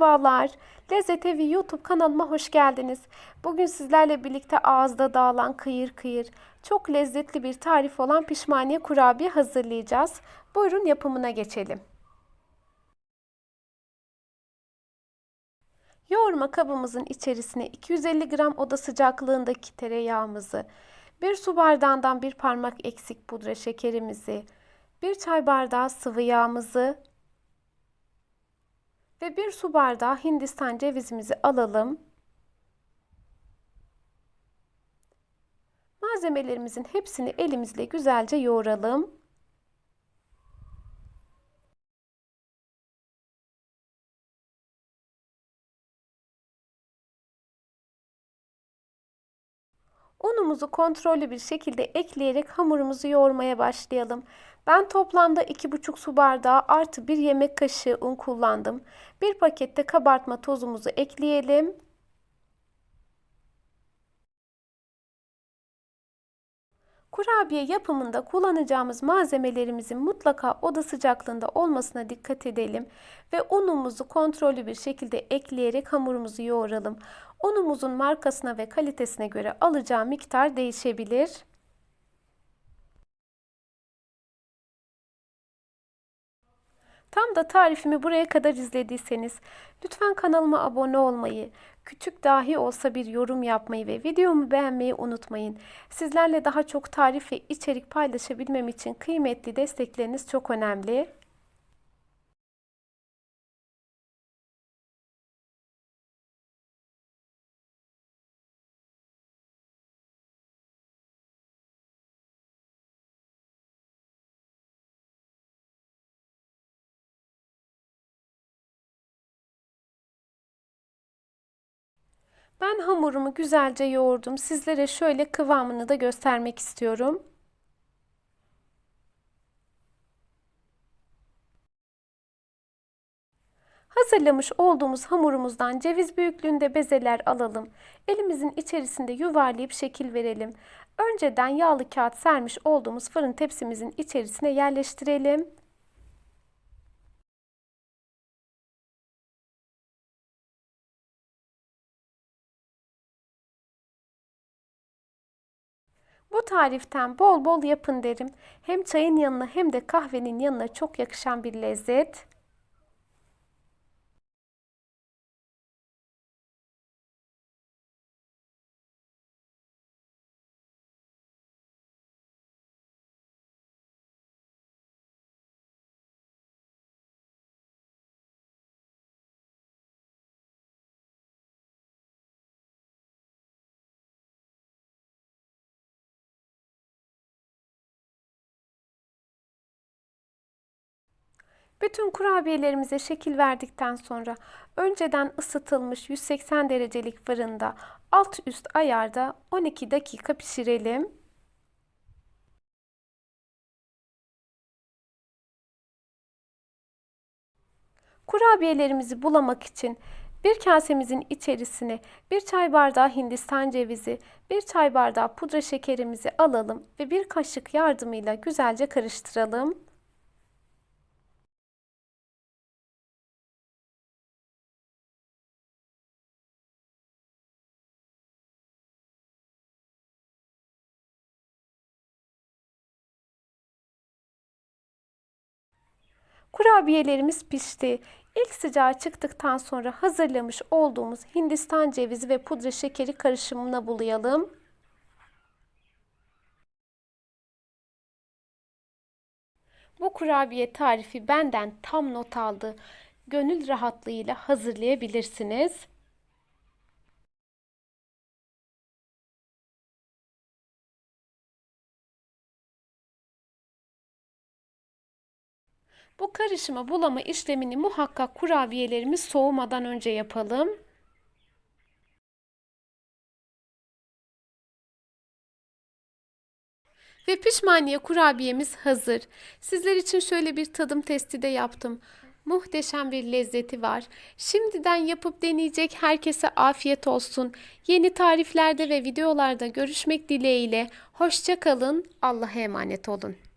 Merhabalar. Lezzet Evi YouTube kanalıma hoş geldiniz. Bugün sizlerle birlikte ağızda dağılan kıyır kıyır, çok lezzetli bir tarif olan pişmaniye kurabiye hazırlayacağız. Buyurun yapımına geçelim. Yoğurma kabımızın içerisine 250 gram oda sıcaklığındaki tereyağımızı, bir su bardağından bir parmak eksik pudra şekerimizi, bir çay bardağı sıvı yağımızı, ve bir su bardağı hindistan cevizimizi alalım. Malzemelerimizin hepsini elimizle güzelce yoğuralım. Unumuzu kontrollü bir şekilde ekleyerek hamurumuzu yoğurmaya başlayalım. Ben toplamda 2,5 su bardağı artı 1 yemek kaşığı un kullandım. Bir pakette kabartma tozumuzu ekleyelim. Kurabiye yapımında kullanacağımız malzemelerimizin mutlaka oda sıcaklığında olmasına dikkat edelim ve unumuzu kontrollü bir şekilde ekleyerek hamurumuzu yoğuralım. Unumuzun markasına ve kalitesine göre alacağı miktar değişebilir. Tam da tarifimi buraya kadar izlediyseniz lütfen kanalıma abone olmayı, küçük dahi olsa bir yorum yapmayı ve videomu beğenmeyi unutmayın. Sizlerle daha çok tarif ve içerik paylaşabilmem için kıymetli destekleriniz çok önemli. Ben hamurumu güzelce yoğurdum. Sizlere şöyle kıvamını da göstermek istiyorum. Hazırlamış olduğumuz hamurumuzdan ceviz büyüklüğünde bezeler alalım. Elimizin içerisinde yuvarlayıp şekil verelim. Önceden yağlı kağıt sermiş olduğumuz fırın tepsimizin içerisine yerleştirelim. Bu tariften bol bol yapın derim. Hem çayın yanına hem de kahvenin yanına çok yakışan bir lezzet. Bütün kurabiyelerimize şekil verdikten sonra önceden ısıtılmış 180 derecelik fırında alt üst ayarda 12 dakika pişirelim. Kurabiyelerimizi bulamak için bir kasemizin içerisine bir çay bardağı hindistan cevizi, bir çay bardağı pudra şekerimizi alalım ve bir kaşık yardımıyla güzelce karıştıralım. Kurabiyelerimiz pişti. İlk sıcağı çıktıktan sonra hazırlamış olduğumuz Hindistan cevizi ve pudra şekeri karışımına bulayalım. Bu kurabiye tarifi benden tam not aldı. Gönül rahatlığıyla hazırlayabilirsiniz. Bu karışıma bulama işlemini muhakkak kurabiyelerimiz soğumadan önce yapalım. Ve pişmaniye kurabiyemiz hazır. Sizler için şöyle bir tadım testi de yaptım. Muhteşem bir lezzeti var. Şimdiden yapıp deneyecek herkese afiyet olsun. Yeni tariflerde ve videolarda görüşmek dileğiyle. Hoşça kalın. Allah'a emanet olun.